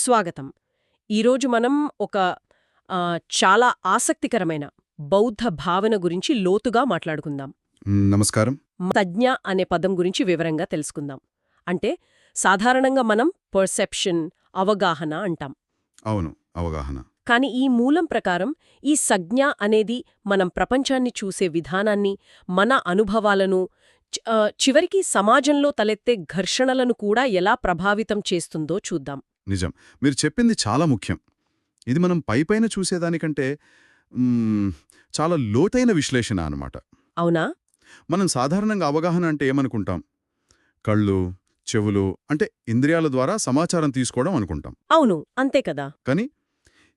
స్వాగతం. ఈరోజు మనం ఒక చాలా ఆసక్తికరమైన బౌద్ధ భావన గురించి లోతుగా మాట్లాడుకుందాం. నమస్కారం. సజ్ఞ అనే పదం గురించి వివరంగా తెలుసుకుందాం. అంటే సాధారణంగా మనం పర్సెప్షన్ అవగాహన అంటాం. అవును అవగాహన. కానీ ఈ మూలం ప్రకారం ఈ సజ్ఞ అనేది మనం ప్రపంచాన్ని చూసే విధానాన్ని మన అనుభవాలను చివరికి సమాజంలో తలెత్తే ఘర్షణలను కూడా ఎలా ప్రభావితం చేస్తుందో చూద్దాం. నిజం. మీరు చెప్పింది చాలా ముఖ్యం. ఇది మనం పైపైన చూసేదానికంటే చాలా లోతైన విశ్లేషణ అన్నమాట. అవునా? మనం సాధారణంగా అవగాహన అంటే ఏమనుకుంటాం? కళ్ళు చెవులు అంటే ఇంద్రియాల ద్వారా సమాచారం తీసుకోవడం అనుకుంటాం. అవును అంతే కదా. కానీ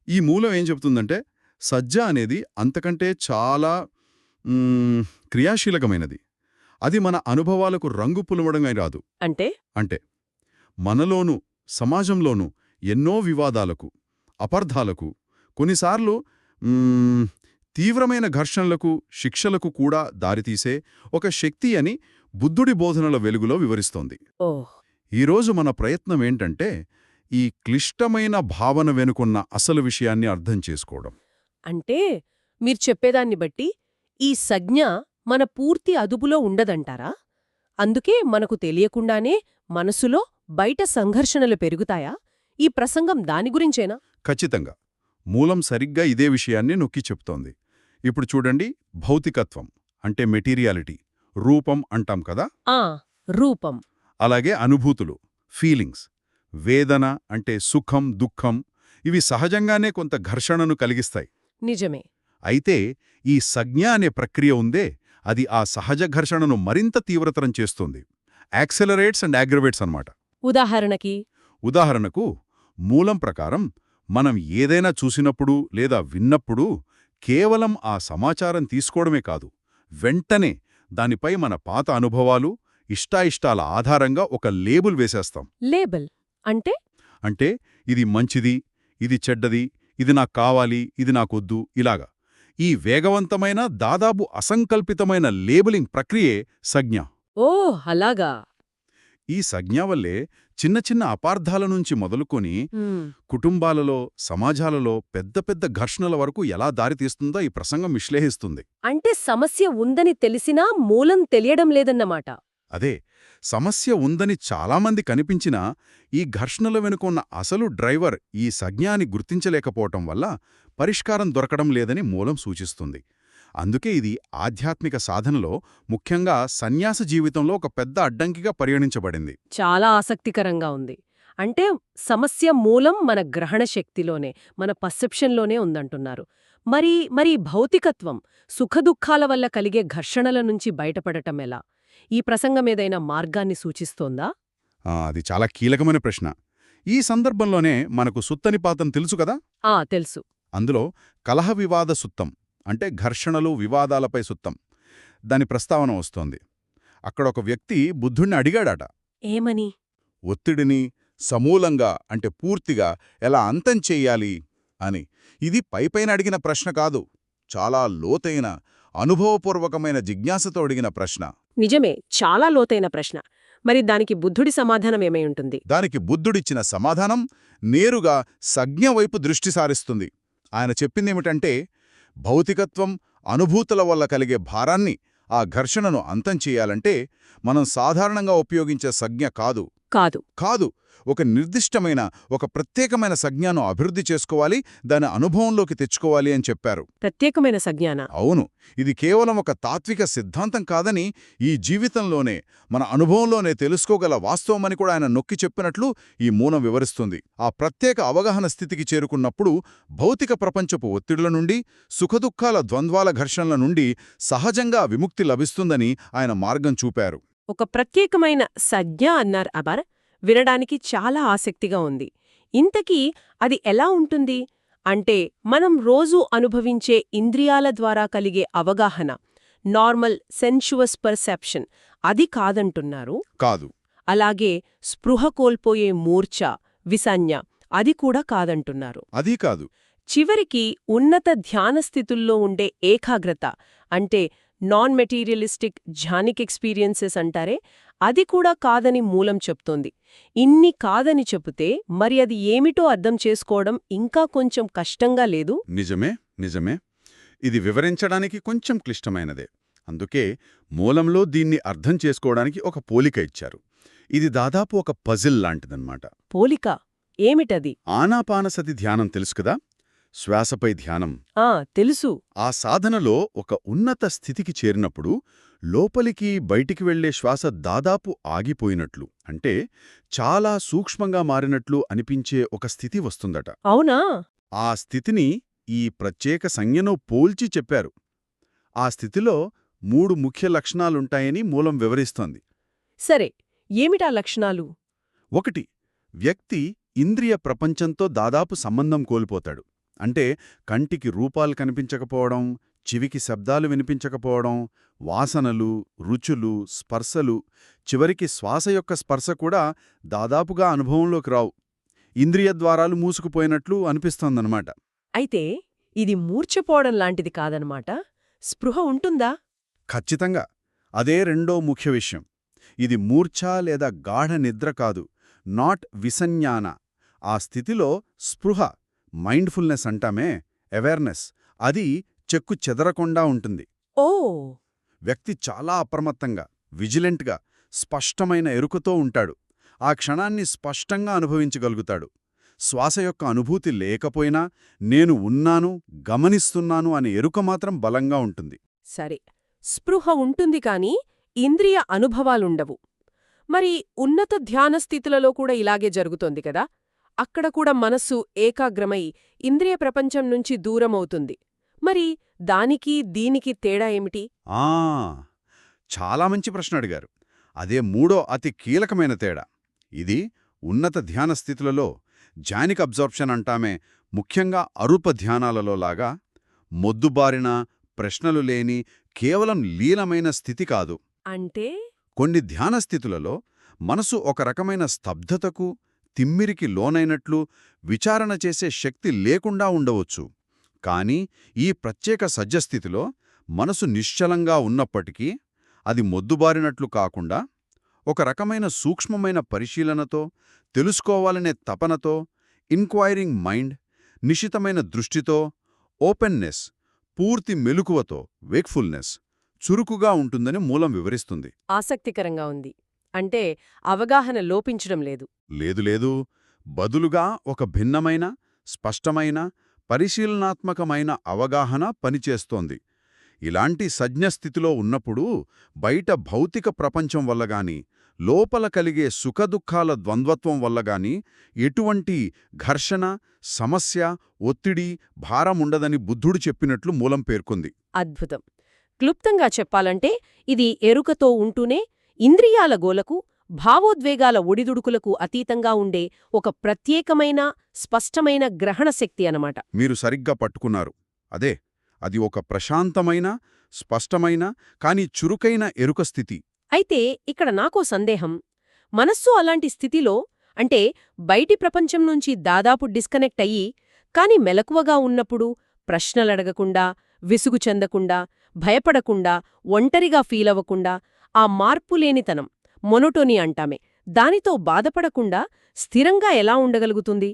ఈ మూలం ఏం చెప్తుందంటే సజ్జ అనేది అంతకంటే చాలా క్రియాశీలకమైనది. అది మన అనుభవాలకు రంగు పులవడమే రాదు. అంటే? అంటే మనలోనూ సమాజంలోనూ ఎన్నో వివాదాలకు అపార్థాలకు కొన్నిసార్లు తీవ్రమైన ఘర్షణలకు శిక్షలకు కూడా దారితీసే ఒక శక్తి అని బుద్ధుడి బోధనల వెలుగులో వివరిస్తోంది. ఈరోజు మన ప్రయత్నం ఏంటంటే ఈ క్లిష్టమైన భావన వెనుకున్న అసలు విషయాన్ని అర్థం చేసుకోవడం. అంటే మీరు చెప్పేదాన్ని బట్టి ఈ సజ్ఞ మన పూర్తి అదుపులో ఉండదంటారా? అందుకే మనకు తెలియకుండానే మనసులో బయట సంఘర్షణలు పెరుగుతాయా? ఈ ప్రసంగం దాని గురించేనా? ఖచ్చితంగా. మూలం సరిగ్గా ఇదే విషయాన్ని నొక్కి చెప్తోంది. ఇప్పుడు చూడండి భౌతికత్వం అంటే మెటీరియాలిటీ. రూపం అంటాం కదా? ఆ రూపం. అలాగే అనుభూతులు ఫీలింగ్స్. వేదన అంటే సుఖం దుఃఖం ఇవి సహజంగానే కొంత ఘర్షణను కలిగిస్తాయి. నిజమే. అయితే ఈ సజ్ఞ అనే ప్రక్రియ ఉందే అది ఆ సహజ ఘర్షణను మరింత తీవ్రతరం చేస్తుంది. యాక్సెలరేట్స్ అండ్ అగ్రవేట్స్ అన్నమాట. ఉదాహరణకి ఉదాహరణకు మూలం ప్రకారం మనం ఏదైనా చూసినప్పుడు లేదా విన్నప్పుడు కేవలం ఆ సమాచారం తీసుకోవడమే కాదు వెంటనే దానిపై మన పాత అనుభవాలు ఇష్టాయిష్టాల ఆధారంగా ఒక లేబుల్ వేసేస్తాం. లేబుల్ అంటే? అంటే ఇది మంచిది ఇది చెడ్డది ఇది నాకు కావాలి ఇది నాకొద్దు ఇలాగా. ఈ వేగవంతమైన దాదాపు అసంకల్పితమైన లేబులింగ్ ప్రక్రియే సజ్ఞ. ఓ అలాగా. ఈ సజ్ఞ వల్లే చిన్న చిన్న అపార్థాల నుంచి మొదలుకొని కుటుంబాలలో సమాజాలలో పెద్ద పెద్ద ఘర్షణల వరకు ఎలా దారితీస్తుందో ఈ ప్రసంగం విశ్లేషిస్తుంది. అంటే సమస్య ఉందని తెలిసినా మూలం తెలియడం లేదన్నమాట. అదే సమస్య ఉందని చాలామంది కనిపించినా ఈ ఘర్షణల వెనుకున్న అసలు డ్రైవర్ ఈ సజ్ఞాని గుర్తించలేకపోవటం వల్ల పరిష్కారం దొరకడం లేదని మూలం సూచిస్తుంది. అందుకే ఇది ఆధ్యాత్మిక సాధనలో ముఖ్యంగా సన్యాస జీవితంలో ఒక పెద్ద అడ్డంకిగా పరిగణించబడింది. చాలా ఆసక్తికరంగా ఉంది. అంటే సమస్య మూలం మన గ్రహణ శక్తిలోనే మన పర్సెప్షన్లోనే ఉందంటున్నారు. మరి మరి భౌతికత్వం సుఖదుఖాల వల్ల కలిగే ఘర్షణల నుంచి బయటపడటం ఎలా? ఈ ప్రసంగం ఏదైనా మార్గాన్ని సూచిస్తోందా? అది చాలా కీలకమైన ప్రశ్న. ఈ సందర్భంలోనే మనకు సుత్తనిపాతం తెలుసు కదా? ఆ తెలుసు. అందులో కలహ వివాద సుత్తం. అంటే ఘర్షణలు వివాదాలపై సుత్తం. దాని ప్రస్తావన వస్తోంది. అక్కడ ఒక వ్యక్తి బుద్ధుణ్ణి అడిగాడట. ఏమని? ఒత్తిడిని సమూలంగా అంటే పూర్తిగా ఎలా అంతం చెయ్యాలి అని. ఇది పైపైన అడిగిన ప్రశ్న కాదు. చాలా లోతైన అనుభవపూర్వకమైన జిజ్ఞాసతో అడిగిన ప్రశ్న. నిజమే చాలా లోతైన ప్రశ్న. మరి దానికి బుద్ధుడి సమాధానం ఏమై ఉంటుంది? దానికి బుద్ధుడిచ్చిన సమాధానం నేరుగా సజ్ఞ వైపు దృష్టి సారిస్తుంది. ఆయన చెప్పిందేమిటంటే భౌతికత్వం అనుభూతుల వల్ల కలిగే భారాన్ని ఆ ఘర్షణను అంతం చేయాలంటే మనం సాధారణంగా ఉపయోగించే సజ్ఞ కాదు. కాదు. కాదు. ఒక నిర్దిష్టమైన ఒక ప్రత్యేకమైన సజ్ఞను అభివృద్ధి చేసుకోవాలి దాని అనుభవంలోకి తెచ్చుకోవాలి అని చెప్పారు. ప్రత్యేకమైన సజ్ఞాన? అవును. ఇది కేవలం ఒక తాత్విక సిద్ధాంతం కాదని ఈ జీవితంలోనే మన అనుభవంలోనే తెలుసుకోగల వాస్తవమని కూడా ఆయన నొక్కి చెప్పినట్లు ఈ మూలం వివరిస్తుంది. ఆ ప్రత్యేక అవగాహన స్థితికి చేరుకున్నప్పుడు భౌతిక ప్రపంచపు ఒత్తిడుల నుండి సుఖదుఖాల ద్వంద్వాల ఘర్షణల నుండి సహజంగా విముక్తి లభిస్తుందని ఆయన మార్గం చూపారు. ఒక ప్రత్యేకమైన సజ్ఞ అన్నారు అబర్. వినడానికి చాలా ఆసక్తిగా ఉంది. ఇంతకీ అది ఎలా ఉంటుంది? అంటే మనం రోజూ అనుభవించే ఇంద్రియాల ద్వారా కలిగే అవగాహన నార్మల్ సెన్షువస్ పర్సెప్షన్ అది కాదంటున్నారు? కాదు. అలాగే స్పృహ కోల్పోయే మూర్ఛ విసంజ్ఞ అది కూడా కాదంటున్నారు. అదీ కాదు. చివరికి ఉన్నత ధ్యానస్థితుల్లో ఉండే ఏకాగ్రత అంటే నాన్ మెటీరియలిస్టిక్ ఝానిక్ ఎక్స్పీరియన్సెస్ అంటారే అది కూడా కాదని మూలం చెప్తోంది. ఇన్ని కాదని చెబితే మరి అది ఏమిటో అర్థం చేసుకోవడం ఇంకా కొంచెం కష్టంగా లేదు? నిజమే నిజమే. ఇది వివరించడానికి కొంచెం క్లిష్టమైనదే. అందుకే మూలంలో దీన్ని అర్థం చేసుకోవడానికి ఒక పోలిక ఇచ్చారు. ఇది దాదాపు ఒక పజిల్ లాంటిదన్నమాట. పోలిక? ఏమిటది? ఆనాపానసతి ధ్యానం తెలుసు కదా శ్వాసపై ధ్యానం. ఆ తెలుసు. ఆ సాధనలో ఒక ఉన్నత స్థితికి చేరినప్పుడు లోపలికి బయటికి వెళ్ళే శ్వాస దాదాపు ఆగిపోయినట్లు అంటే చాలా సూక్ష్మంగా మారినట్లు అనిపించే ఒక స్థితి వస్తుందట. అవునా? ఆ స్థితిని ఈ ప్రత్యేక సంజ్ఞను పోల్చి చెప్పారు. ఆ స్థితిలో మూడు ముఖ్య లక్షణాలుంటాయని మూలం వివరిస్తోంది. సరే ఏమిటా లక్షణాలు? ఒకటి వ్యక్తి ఇంద్రియ ప్రపంచంతో దాదాపు సంబంధం కోల్పోతాడు. అంటే కంటికి రూపాలు కనిపించకపోవడం చెవికి శబ్దాలు వినిపించకపోవడం వాసనలు రుచులు స్పర్శలు చివరికి శ్వాస యొక్క స్పర్శ కూడా దాదాపుగా అనుభవంలోకి రావు. ఇంద్రియ ద్వారాలు మూసుకుపోయినట్లు అనిపిస్తోందన్నమాట. అయితే ఇది మూర్ఛపోవడం లాంటిది కాదనమాట స్పృహ ఉంటుందా? ఖచ్చితంగా. అదే రెండో ముఖ్య విషయం. ఇది మూర్ఛ లేదా గాఢ నిద్ర కాదు. నాట్ విసన్యాన. ఆ స్థితిలో స్పృహ. మైండ్ఫుల్నెస్ అంటామే అవేర్నెస్. అది చెక్కు చెదరకుండా ఉంటుంది. ఓ! వ్యక్తి చాలా అప్రమత్తంగా విజిలెంట్గా స్పష్టమైన ఎరుకతో ఉంటాడు. ఆ క్షణాన్ని స్పష్టంగా అనుభవించగలుగుతాడు. శ్వాస యొక్క అనుభూతి లేకపోయినా నేను ఉన్నాను గమనిస్తున్నాను అనే ఎరుక మాత్రం బలంగా ఉంటుంది. సరే. స్పృహ ఉంటుంది కాని ఇంద్రియ అనుభవాలుండవు. మరి ఉన్నత ధ్యాన స్థితులలో కూడా ఇలాగే జరుగుతోంది కదా? అక్కడ కూడా మనస్సు ఏకాగ్రమై ఇంద్రియ ప్రపంచం నుంచి దూరమవుతుంది. మరి దానికి దీనికి తేడా ఏమిటి? ఆ చాలా మంచి ప్రశ్న అడిగారు. అదే మూడో అతి కీలకమైన తేడా. ఇది ఉన్నత ధ్యాన స్థితులలో జానిక్ అబ్జార్ప్షన్ అంటామే ముఖ్యంగా అరూప ధ్యానాలలో లాగా మొద్దుబారిన ప్రశ్నలు లేని కేవలం లీలమైన స్థితి కాదు. అంటే? కొన్ని ధ్యాన స్థితులలో మనసు ఒక రకమైన స్తబ్దతకు తిమ్మిరికి లోనైనట్లు విచారణ చేసే శక్తి లేకుండా ఉండవచ్చు. కాని ఈ ప్రత్యేక సజ్జస్థితిలో మనసు నిశ్చలంగా ఉన్నప్పటికీ అది మొద్దుబారినట్లు కాకుండా ఒక రకమైన సూక్ష్మమైన పరిశీలనతో తెలుసుకోవాలనే తపనతో ఇన్క్వైరింగ్ మైండ్ నిశితమైన దృష్టితో ఓపెన్నెస్ పూర్తి మెలుకువతో వేక్ఫుల్నెస్ చురుకుగా ఉంటుందని మూలం వివరిస్తుంది. ఆసక్తికరంగా ఉంది. అంటే అవగాహన లోపించడం లేదు. లేదు లేదు. బదులుగా ఒక భిన్నమైన స్పష్టమైన పరిశీలనాత్మకమైన అవగాహన పనిచేస్తోంది. ఇలాంటి సజ్ఞస్థితిలో ఉన్నప్పుడు బయట భౌతిక ప్రపంచం వల్లగాని లోపల కలిగే సుఖదుఖాల ద్వంద్వత్వం వల్లగాని ఎటువంటి ఘర్షణ సమస్య ఒత్తిడి భారముండదని బుద్ధుడు చెప్పినట్లు మూలం పేర్కొంది. అద్భుతం. క్లుప్తంగా చెప్పాలంటే ఇది ఎరుకతో ఉంటూనే ఇంద్రియాల గోలకు భావోద్వేగాల ఒడిదుడుకులకు అతీతంగా ఉండే ఒక ప్రత్యేకమైన స్పష్టమైన గ్రహణ శక్తి అనమాట మీరు సరిగ్గా పట్టుకున్నారు. అదే అది ఒక ప్రశాంతమైన స్పష్టమైన కాని చురుకైన ఎరుక స్థితి. అయితే ఇక్కడ నాకో సందేహం. మనస్సు అలాంటి స్థితిలో అంటే బయటి ప్రపంచం నుంచి దాదాపు డిస్కనెక్ట్ అయ్యి కాని మెలకువగా ఉన్నప్పుడు ప్రశ్నలడగకుండా విసుగు చెందకుండా భయపడకుండా ఒంటరిగా ఫీలవ్వకుండా ఆ మార్పులేనితనం మొనోటోని అంటామే. దానితో బాధపడకుండా స్థిరంగా ఎలా ఉండగలుగుతుంది?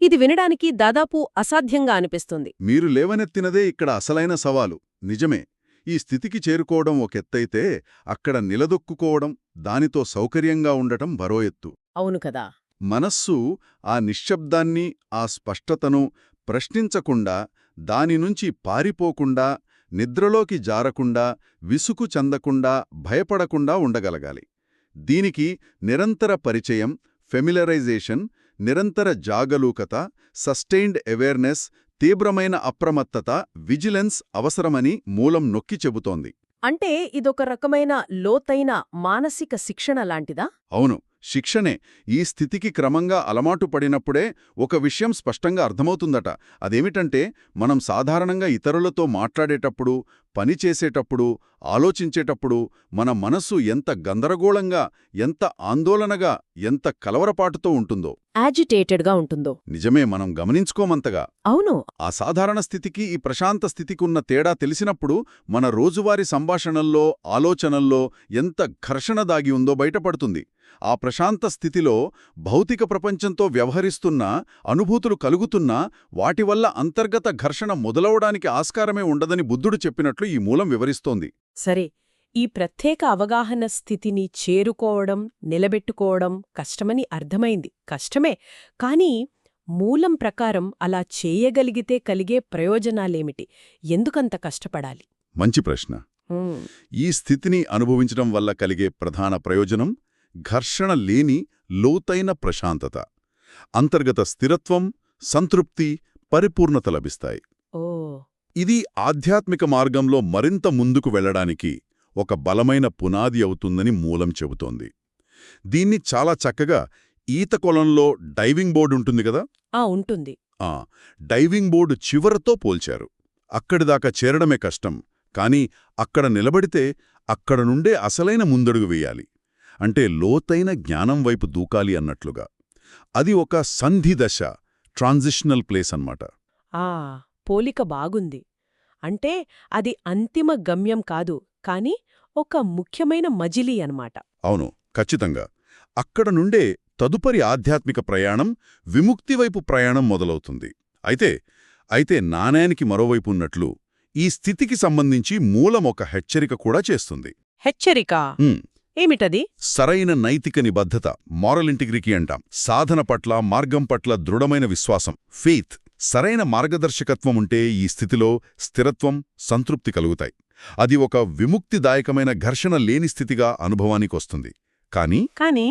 ఇది వినడానికి దాదాపు అసాధ్యంగా అనిపిస్తుంది. మీరు లేవనెత్తినదే ఇక్కడ అసలైన సవాలు. నిజమే. ఈ స్థితికి చేరుకోవడం ఒకెత్తైతే అక్కడ నిలదొక్కుకోవడం దానితో సౌకర్యంగా ఉండటం మరో ఎత్తు. అవును కదా. మనస్సు ఆ నిశ్శబ్దాన్ని ఆ స్పష్టతను ప్రశ్నించకుండా దానినుంచి పారిపోకుండా నిద్రలోకి జారకుండా విసుకు చెందకుండా భయపడకుండా ఉండగలగాలి. దీనికి నిరంతర పరిచయం ఫెమిలరైజేషన్ నిరంతర జాగలూకత సస్టైన్డ్ అవేర్నెస్ తీవ్రమైన అప్రమత్తత విజిలెన్స్ అవసరమని మూలం నొక్కి చెబుతోంది. అంటే ఇదొక రకమైన లోతైన మానసిక శిక్షణ లాంటిదా? అవును శిక్షణే. ఈ స్థితికి క్రమంగా అలవాటు పడినప్పుడే ఒక విషయం స్పష్టంగా అర్థమవుతుందట. అదేమిటంటే మనం సాధారణంగా ఇతరులతో మాట్లాడేటప్పుడు పని చేసేటప్పుడు ఆలోచించేటప్పుడు మన మనస్సు ఎంత గందరగోళంగా ఎంత ఆందోళనగా ఎంత కలవరపాటుతో ఉంటుందో. యాజిటేటెడ్గా ఉంటుందో. నిజమే మనం గమనించుకోమంతగా. అవును. ఆ సాధారణ స్థితికి ఈ ప్రశాంత స్థితికి ఉన్న తేడా తెలిసినప్పుడు మన రోజువారీ సంభాషణల్లో ఆలోచనల్లో ఎంత ఘర్షణ దాగి ఉందో బయటపడుతుంది. ఆ ప్రశాంత స్థితిలో భౌతిక ప్రపంచంతో వ్యవహరిస్తున్నా అనుభూతులు కలుగుతున్నా వాటి వల్ల అంతర్గత ఘర్షణ మొదలవడానికి ఆస్కారమే ఉండదని బుద్ధుడు చెప్పినట్లు ఈ మూలం వివరిస్తోంది. సరే ఈ ప్రత్యేక అవగాహన స్థితిని చేరుకోవడం నిలబెట్టుకోవడం కష్టమని అర్థమైంది. కష్టమే కానీ మూలం ప్రకారం అలా చేయగలిగితే కలిగే ప్రయోజనాలేమిటి? ఎందుకంత కష్టపడాలి? మంచి ప్రశ్న. ఈ స్థితిని అనుభవించడం వల్ల కలిగే ప్రధాన ప్రయోజనం ఘర్షణ లేని లోతైన ప్రశాంతత. అంతర్గత స్థిరత్వం సంతృప్తి పరిపూర్ణత లభిస్తాయి. ఓ. ఇది ఆధ్యాత్మిక మార్గంలో మరింత ముందుకు వెళ్ళడానికి ఒక బలమైన పునాది అవుతుందని మూలం చెబుతోంది. దీన్ని చాలా చక్కగా ఈత కొలంలో డైవింగ్ బోర్డు ఉంటుంది కదా? ఆ ఉంటుంది. ఆ డైవింగ్ బోర్డు చివరతో పోల్చారు. అక్కడిదాకా చేరడమే కష్టం. కాని అక్కడ నిలబడితే అక్కడ నుండే అసలైన ముందడుగు వేయాలి. అంటే లోతైన జ్ఞానం వైపు దూకాలి అన్నట్లుగా. అది ఒక సంధి దశ ట్రాన్సిషనల్ ప్లేస్ అన్నమాట. ఆ పోలిక బాగుంది. అంటే అది అంతిమ గమ్యం కాదు కాని ఒక ముఖ్యమైన మజిలీ అన్నమాట. అవును ఖచ్చితంగా. అక్కడ నుండే తదుపరి ఆధ్యాత్మిక ప్రయాణం విముక్తి వైపు ప్రయాణం మొదలవుతుంది. అయితే అయితే నాణేనికి మరోవైపు ఉన్నట్లు ఈ స్థితికి సంబంధించి మూలం ఒక హెచ్చరిక కూడా చేస్తుంది. హెచ్చరిక? ఏమిటది? సరైన నైతిక నిబద్ధత మారల్ ఇంటిగ్రిటీ అంటాం. సాధన పట్ల మార్గం పట్ల దృఢమైన విశ్వాసం ఫెయిత్ సరైన మార్గదర్శకత్వం ఉంటే ఈ స్థితిలో స్థిరత్వం సంతృప్తి కలుగుతాయి. అది ఒక విముక్తిదాయకమైన ఘర్షణ లేని స్థితిగా అనుభవానికొస్తుంది. కానీ కాని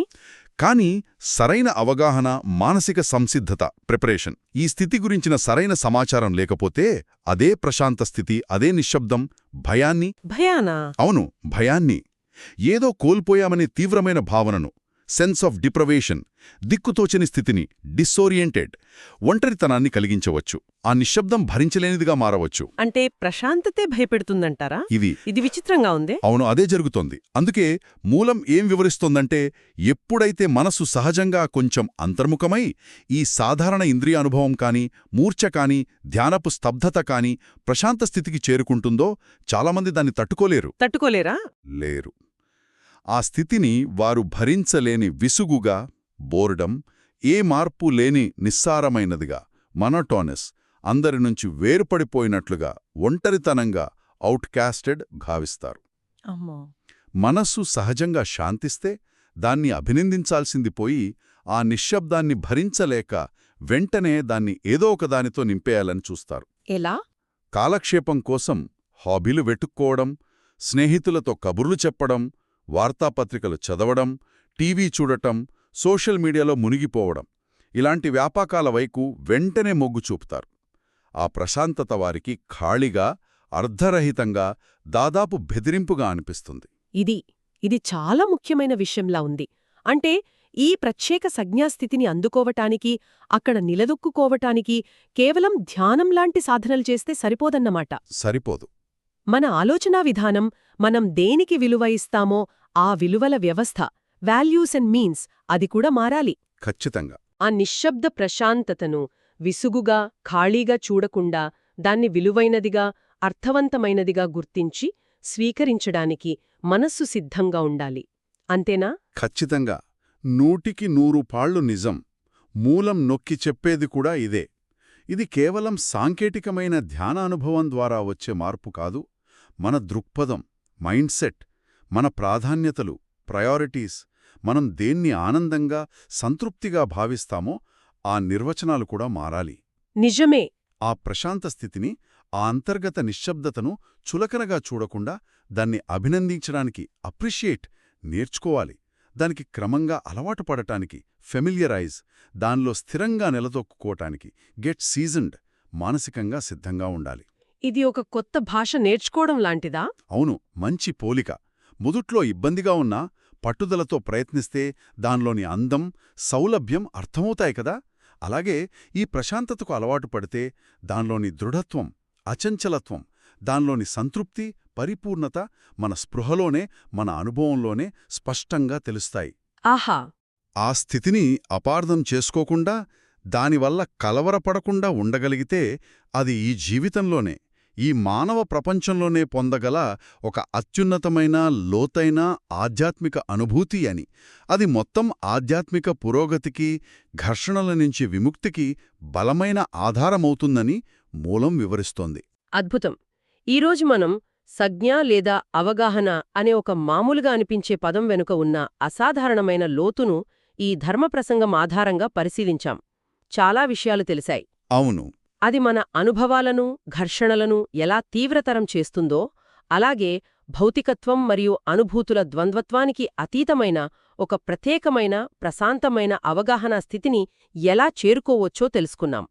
కానీ సరైన అవగాహన మానసిక సంసిద్ధత ప్రిపరేషన్ ఈ స్థితి గురించిన సరైన సమాచారం లేకపోతే అదే ప్రశాంత స్థితి అదే నిశ్శబ్దం భయాన్ని భయానా? అవును భయాన్ని. ఏదో కోల్పోయామనే తీవ్రమైన భావనను సెన్స్ ఆఫ్ డిప్రవేషన్ దిక్కుతోచని స్థితిని డిస్ఓరియంటెడ్ ఒంటరితనాన్ని కలిగించవచ్చు. ఆ నిశ్శబ్దం భరించలేనిదిగా మారవచ్చు. అంటే ప్రశాంతతే భయపెడుతుందంటారా? ఇది. ఇది విచిత్రంగా ఉంది? అవును అదే జరుగుతోంది. అందుకే మూలం ఏం వివరిస్తోందంటే ఎప్పుడైతే మనసు సహజంగా కొంచెం అంతర్ముఖమై ఈ సాధారణ ఇంద్రియ అనుభవం కాని మూర్ఛ కాని ధ్యానపు స్తబ్దత కాని ప్రశాంత స్థితికి చేరుకుంటుందో చాలామంది దాన్ని తట్టుకోలేరు. తట్టుకోలేరా? లేరు. ఆ స్థితిని వారు భరించలేని విసుగుగా బోర్డం ఏ మార్పు లేని నిస్సారమైనదిగా మనటోనస్ అందరి నుంచి వేరుపడిపోయినట్లుగా ఒంటరితనంగా అవుట్కాస్టెడ్ భావిస్తారు. మనస్సు సహజంగా శాంతిస్తే దాన్ని అభినందించాల్సింది పోయి ఆ నిశ్శబ్దాన్ని భరించలేక వెంటనే దాన్ని ఏదో ఒకదానితో నింపేయాలని చూస్తారు. ఎలా? కాలక్షేపం కోసం హాబీలు వెతుక్కోవడం స్నేహితులతో కబుర్లు చెప్పడం వార్తాపత్రికలు చదవడం టీవీ చూడటం సోషల్ మీడియాలో మునిగిపోవడం ఇలాంటి వ్యాపకాల వైపు వెంటనే మొగ్గు చూపుతారు. ఆ ప్రశాంతత వారికి ఖాళీగా అర్ధరహితంగా దాదాపు బెదిరింపుగా అనిపిస్తుంది. ఇది ఇది చాలా ముఖ్యమైన విషయంలా ఉంది. అంటే ఈ ప్రత్యేక సంజ్ఞాస్థితిని అందుకోవటానికి అక్కడ నిలదొక్కుకోవటానికి కేవలం ధ్యానం లాంటి సాధనలు చేస్తే సరిపోదన్నమాట. సరిపోదు. మన ఆలోచనా విధానం మనం దేనికి విలువ ఇస్తామో ఆ విలువల వ్యవస్థ వాల్యూస్ అండ్ మీన్స్ అది కూడా మారాలి. ఖచ్చితంగా. ఆ నిశ్శబ్ద ప్రశాంతతను విసుగుగా ఖాళీగా చూడకుండా దాన్ని విలువైనదిగా అర్థవంతమైనదిగా గుర్తించి స్వీకరించడానికి మనస్సు సిద్ధంగా ఉండాలి. అంతేనా? ఖచ్చితంగా. నూటికి నూరు పాళ్ళు నిజం. మూలం నొక్కి చెప్పేది కూడా ఇదే. ఇది కేవలం సాంకేతికమైన ధ్యాన అనుభవం ద్వారా వచ్చే మార్పు కాదు. మన దృక్పథం మైండ్ సెట్ మన ప్రాధాన్యతలు ప్రయారిటీస్ మనం దేన్ని ఆనందంగా సంతృప్తిగా భావిస్తామో ఆ నిర్వచనాలు కూడా మారాలి. నిజమే. ఆ ప్రశాంత స్థితిని ఆ అంతర్గత నిశ్శబ్దతను చులకనగా చూడకుండా దాన్ని అభినందించడానికి అప్రిషియేట్ నేర్చుకోవాలి. దానికి క్రమంగా అలవాటు పడటానికి ఫెమిలియరైజ్ దానిలో స్థిరంగా నిలదొక్కుకోవటానికి గెట్ సీజన్డ్ మానసికంగా సిద్ధంగా ఉండాలి. ఇది ఒక కొత్త భాష నేర్చుకోవడం లాంటిదా? అవును మంచి పోలిక. మొదట్లో ఇబ్బందిగా ఉన్నా పట్టుదలతో ప్రయత్నిస్తే దానిలోని అందం సౌలభ్యం అర్థమవుతాయి కదా? అలాగే ఈ ప్రశాంతతకు అలవాటు పడితే దానిలోని దృఢత్వం అచంచలత్వం దానిలోని సంతృప్తి పరిపూర్ణత మన స్పృహలోనే మన అనుభవంలోనే స్పష్టంగా తెలుస్తాయి. ఆహా! ఆ స్థితిని అపార్థం చేసుకోకుండా దానివల్ల కలవరపడకుండా ఉండగలిగితే అది ఈ జీవితంలోనే. ఈ మానవ ప్రపంచంలోనే పొందగల ఒక అత్యున్నతమైన లోతైన ఆధ్యాత్మిక అనుభూతి అని. అది మొత్తం ఆధ్యాత్మిక పురోగతికి ఘర్షణల నుంచి విముక్తికి బలమైన ఆధారమవుతుందని మూలం వివరిస్తోంది. అద్భుతం. ఈరోజు మనం సజ్ఞ లేదా అవగాహన అనే ఒక మామూలుగా అనిపించే పదం వెనుక ఉన్న అసాధారణమైన లోతును ఈ ధర్మప్రసంగం ఆధారంగా పరిశీలించాం. చాలా విషయాలు తెలిసాయి. అవును. అది మన అనుభవాలను ఘర్షణలను ఎలా తీవ్రతరం చేస్తుందో అలాగే భౌతికత్వం మరియు అనుభూతుల ద్వంద్వత్వానికి అతీతమైన ఒక ప్రత్యేకమైన ప్రశాంతమైన అవగాహన స్థితిని ఎలా చేరుకోవచ్చో తెలుసుకున్నాం.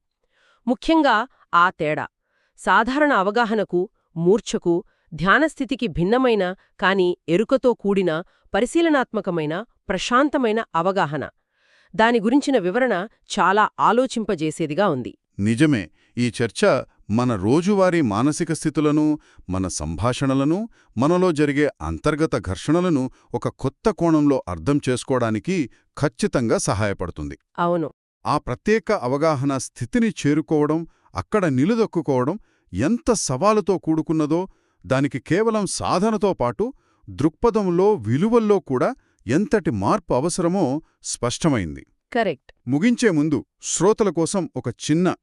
ముఖ్యంగా ఆ తేడా. సాధారణ అవగాహనకు మూర్ఛకు ధ్యానస్థితికి భిన్నమైన కాని ఎరుకతో కూడిన పరిశీలనాత్మకమైన ప్రశాంతమైన అవగాహన. దాని గురించిన వివరణ చాలా ఆలోచింపజేసేదిగా ఉంది. నిజమే. ఈ చర్చ మన రోజువారీ మానసిక స్థితులను మన సంభాషణలను మనలో జరిగే అంతర్గత ఘర్షణలను ఒక కొత్త కోణంలో అర్థం చేసుకోవడానికి ఖచ్చితంగా సహాయపడుతుంది. అవును. ఆ ప్రత్యేక అవగాహన స్థితిని చేరుకోవడం అక్కడ నిలుదొక్కుకోవడం ఎంత సవాలుతో కూడుకున్నదో దానికి కేవలం సాధనతో పాటు దృక్పథంలో విలువల్లో కూడా ఎంతటి మార్పు అవసరమో స్పష్టమైంది. కరెక్ట్. ముగించే ముందు శ్రోతల కోసం ఒక చిన్న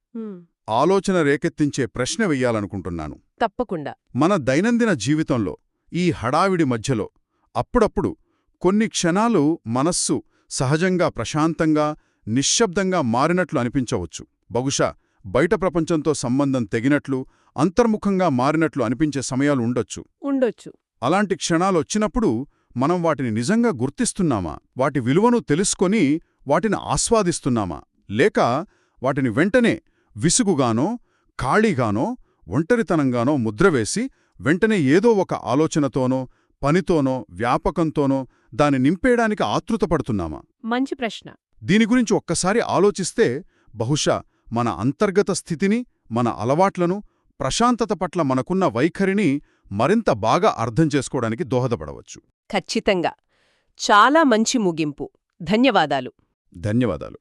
ఆలోచన రేకెత్తించే ప్రశ్న వెయ్యాలనుకుంటున్నాను. తప్పకుండా. మన దైనందిన జీవితంలో ఈ హడావిడి మధ్యలో అప్పుడప్పుడు కొన్ని క్షణాలు మనస్సు సహజంగా ప్రశాంతంగా నిశ్శబ్దంగా మారినట్లు అనిపించవచ్చు. బహుశా బయట ప్రపంచంతో సంబంధం తెగినట్లు అంతర్ముఖంగా మారినట్లు అనిపించే సమయాలు ఉండొచ్చు. ఉండొచ్చు. అలాంటి క్షణాలొచ్చినప్పుడు మనం వాటిని నిజంగా గుర్తిస్తున్నామా? వాటి విలువను తెలుసుకొని వాటిని ఆస్వాదిస్తున్నామా? లేక వాటిని వెంటనే విసుగుగానో ఖాళీగానో ఒంటరితనంగానో ముద్రవేసి వెంటనే ఏదో ఒక ఆలోచనతోనో పనితోనో వ్యాపకంతోనో దాని నింపేయడానికి ఆతృతపడుతున్నామా మంచి ప్రశ్న. దీని గురించి ఒక్కసారి ఆలోచిస్తే బహుశా మన అంతర్గత స్థితిని మన అలవాట్లను ప్రశాంతత పట్ల మనకున్న వైఖరిని మరింత బాగా అర్థం చేసుకోవడానికి దోహదపడవచ్చు. ఖచ్చితంగా. చాలా మంచి ముగింపు. ధన్యవాదాలు. ధన్యవాదాలు.